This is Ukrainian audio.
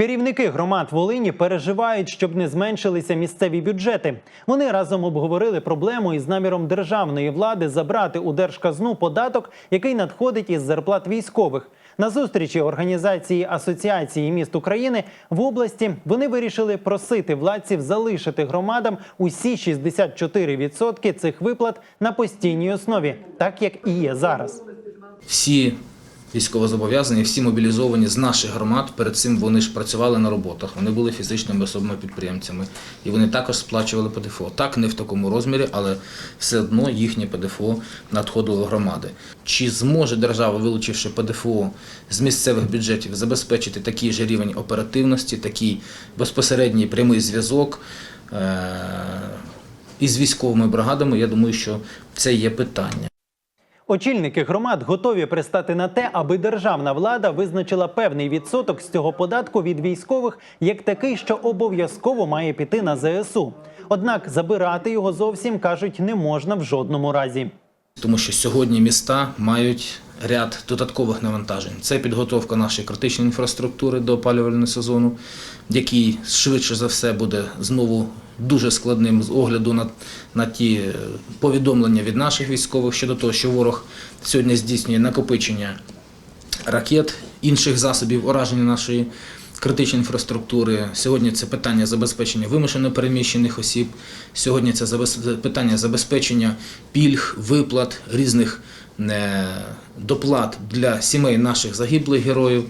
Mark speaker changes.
Speaker 1: Керівники громад Волині переживають, щоб не зменшилися місцеві бюджети. Вони разом обговорили проблему із наміром державної влади забрати у держказну податок, який надходить із зарплат військових. На зустрічі організації Асоціації міст України в області вони вирішили просити владців залишити громадам усі 64% цих виплат на постійній основі, так як і є зараз.
Speaker 2: всі військовозобов'язані, всі мобілізовані з наших громад. Перед цим вони ж працювали на роботах. Вони були фізичними особами підприємцями, і вони також сплачували ПДФО. Так не в такому розмірі, але все одно їхнє ПДФО надходило в громади. Чи зможе держава, вилучивши ПДФО з місцевих бюджетів, забезпечити такий же рівень оперативності, такий безпосередній прямий зв'язок? е, Із військовими бригадами, я думаю, що це є питання.
Speaker 1: Очільники громад готові пристати на те, аби державна влада визначила певний відсоток з цього податку від військових як такий, що обов'язково має піти на ЗСУ. Однак забирати його зовсім кажуть не можна в жодному разі.
Speaker 2: Тому що сьогодні міста мають ряд додаткових навантажень. Це підготовка нашої критичної інфраструктури до опалювального сезону, який швидше за все буде знову дуже складним з огляду на, на ті е, повідомлення від наших військових щодо того, що ворог сьогодні здійснює накопичення ракет, інших засобів ураження нашої критичної інфраструктури. Сьогодні це питання забезпечення вимушено переміщених осіб. Сьогодні це питання забезпечення пільг, виплат, різних е, доплат для сімей наших загиблих героїв.